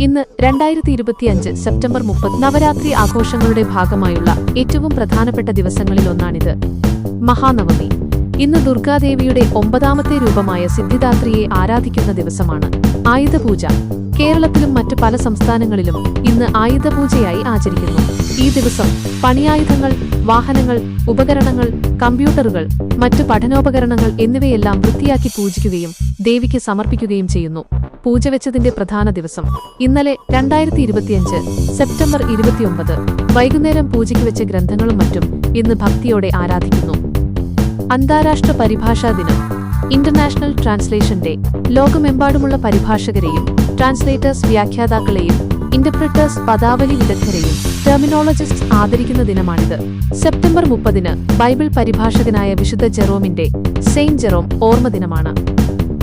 ഇന്ന് രണ്ടായിരത്തി ഇരുപത്തിയഞ്ച് സെപ്റ്റംബർ മുപ്പത് നവരാത്രി ആഘോഷങ്ങളുടെ ഭാഗമായുള്ള ഏറ്റവും പ്രധാനപ്പെട്ട ദിവസങ്ങളിലൊന്നാണിത്. മഹാനവമി. ഇന്ന് ദുർഗാദേവിയുടെ ഒമ്പതാമത്തെ രൂപമായ സിദ്ധിദാത്രിയെ ആരാധിക്കുന്ന ദിവസമാണ് ആയുധപൂജ. കേരളത്തിലും മറ്റ് പല സംസ്ഥാനങ്ങളിലും ഇന്ന് ആയുധപൂജയായി ആചരിക്കുന്നു. ഈ ദിവസം പണിയായുധങ്ങൾ വാഹനങ്ങൾ ഉപകരണങ്ങൾ കമ്പ്യൂട്ടറുകൾ മറ്റു പഠനോപകരണങ്ങൾ എന്നിവയെല്ലാം വൃത്തിയാക്കി പൂജിക്കുകയും ദേവിക്ക് സമർപ്പിക്കുകയും ചെയ്യുന്നു. പൂജ വെച്ചതിന്റെ പ്രധാന ദിവസം ഇന്നലെ രണ്ടായിരത്തി ഇരുപത്തിയഞ്ച് സെപ്റ്റംബർ ഇരുപത്തിയൊമ്പത്. വൈകുന്നേരം പൂജയ്ക്ക് വെച്ച ഗ്രന്ഥങ്ങളും മറ്റും ഇന്ന് ഭക്തിയോടെ ആരാധിക്കുന്നു. അന്താരാഷ്ട്ര പരിഭാഷാ ദിനം. ഇന്റർനാഷണൽ ട്രാൻസ്ലേഷൻ ഡേ ലോകമെമ്പാടുമുള്ള പരിഭാഷകരെയും ട്രാൻസ്ലേറ്റേഴ്സ് വ്യാഖ്യാതാക്കളെയും ഇന്റർപ്രിറ്റേഴ്സ് പദാവലി വിദഗ്ധരെയും ടെർമിനോളജിസ്റ്റ് ആദരിക്കുന്ന ദിനമാണിത്. സെപ്റ്റംബർ മുപ്പതിന് ബൈബിൾ പരിഭാഷകനായ വിശുദ്ധ ജെറോമിന്റെ സെയിന്റ് ജെറോം ഓർമ്മ ദിനമാണ്.